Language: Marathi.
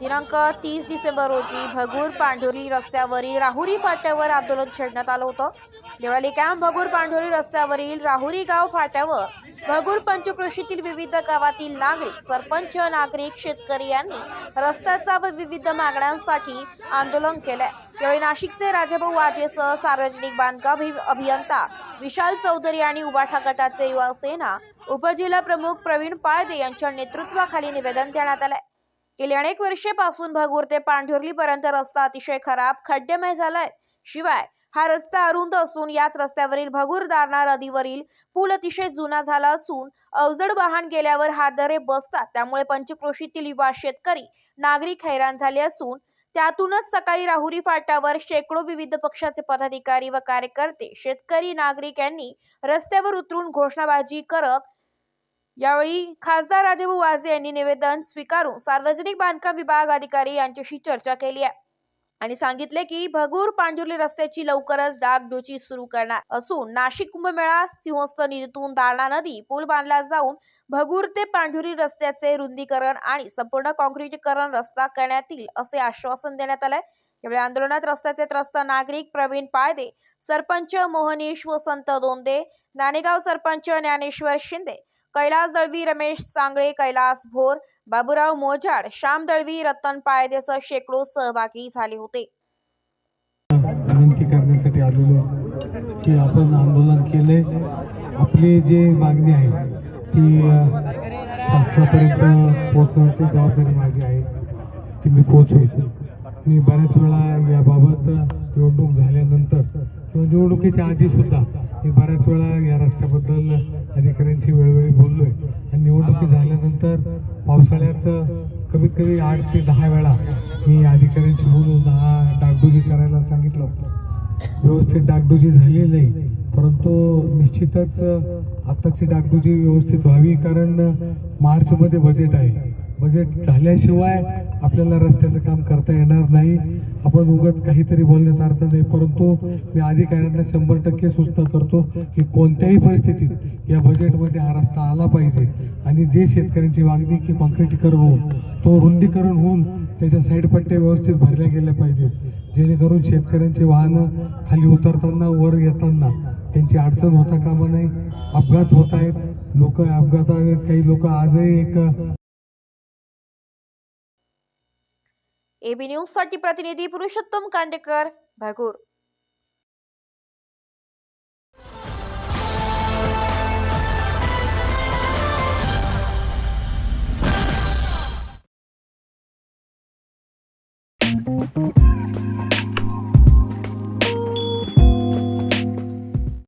दिनांक तीस डिसेंबर रोजी भगूर पांढुरी रस्त्यावरील राहुरी फाट्यावर आंदोलन छेडण्यात आलं होतं. देवळाली कॅम्प भगूर पांढुरी रस्त्यावरील राहुरी गाव फाट्यावर भगूर पंचक्रोशीतील विविध गावातील नागरिक सरपंच नागरिक शेतकरी यांनी रस्त्याचा व विविध मागण्यांसाठी आंदोलन केलंय. यावेळी नाशिकचे राजाभाऊ वाजेसह सार्वजनिक बांधकाम अभियंता विशाल चौधरी आणि उबाठा गटाचे युवा सेना उपजिल्हा प्रमुख प्रवीण पाळदे यांच्या नेतृत्वाखाली निवेदन देण्यात आलंय. गेली अनेक वर्षेपासून भगूर ते पांढुर्लीपर्यंत रस्ता अतिशय खराब खड्डेमय झालाय. शिवाय हा रस्ता अरुंद असून याच रस्त्यावरील भगूर दारणा नदीवरील पूल अतिशय जुना झाला असून अवजड वाहन गेल्यावर हादरे बसतात. त्यामुळे पंचक्रोशीतील युवा शेतकरी नागरिक हैराण झाले असून त्यातूनच सकाळी राहुरी फाट्यावर शेकडो विविध पक्षाचे पदाधिकारी व कार्यकर्ते शेतकरी नागरिक यांनी रस्त्यावर उतरून घोषणाबाजी करत यावेळी खासदार राजेभाऊ वाजे यांनी निवेदन स्वीकारून सार्वजनिक बांधकाम विभाग अधिकारी यांच्याशी चर्चा केली आहे. आणि सांगितले की भगूर पांढुर्ली रस्त्याची लवकरच डागडुची सुरू करणार असून नाशिक कुंभमेळा सिंहस्थ निधीतून दारणा नदी पूल बांधला जाऊन भगूर ते पांढुरी रस्त्याचे रुंदीकरण आणि संपूर्ण काँक्रीटीकरण रस्ता करण्यात येईल असे आश्वासन देण्यात आलंय. यावेळी आंदोलनात रस्त्याचे त्रस्त नागरिक प्रवीण पायदे सरपंच मोहनीश वसंत दोंदे नाणेगाव सरपंच ज्ञानेश्वर शिंदे कैलास दळवी रमेश सांगळे कैलास भोर बाबूराव मोजाड श्याम दळवी रतन पायदेसह शेकडो सहभागी झाले होते. विनंती करण्यासाठी आलेलो की आपण आंदोलन केले. आपली जी मागणी आहे ती शासनापर्यंत पोहोचण्याची जबाबदारी माझी आहे ती मी पोहोचवेल मी बऱ्याच वेळा याबाबत निवडणूक झाल्यानंतर किंवा निवडणुकीच्या आधी सुद्धा मी बऱ्याच वेळा या रस्त्याबद्दल अधिकाऱ्यांशी वेळोवेळी बोललोय. आणि निवडणुकी झाल्यानंतर पावसाळ्यात कमीत कमी आठ ते दहा वेळा मी अधिकाऱ्यांशी बोलून हा डागडुजी करायला सांगितलं होतं. व्यवस्थित डागडुजी झालेली नाही परंतु निश्चितच आत्ताची डागडुजी व्यवस्थित व्हावी कारण मार्चमध्ये बजेट आहे. बजेट झाल्याशिवाय आपल्याला रस्त्याचं काम करता येणार नाही. आपण उगाच काहीतरी बोलण्यात अर्थ नाही परंतु मी अधिकाऱ्यांना शंभर टक्के सूचना करतो की कोणत्याही परिस्थितीत या बजेटमध्ये हा रस्ता आला पाहिजे. आणि जे शेतकऱ्यांची मागणी की कॉन्क्रिटीकरण होऊन तो रुंदीकरण होऊन त्याच्या साईड पट्ट्या व्यवस्थित भरल्या गेल्या पाहिजेत. जेणेकरून शेतकऱ्यांची वाहनं खाली उतरताना वर येताना त्यांची अडचण होता कामा नाही अपघात होत आहेत. लोक अपघात काही लोक आजही एक एबी न्यूज साठी प्रतिनिधी पुरुषोत्तम कांडेकर भागूर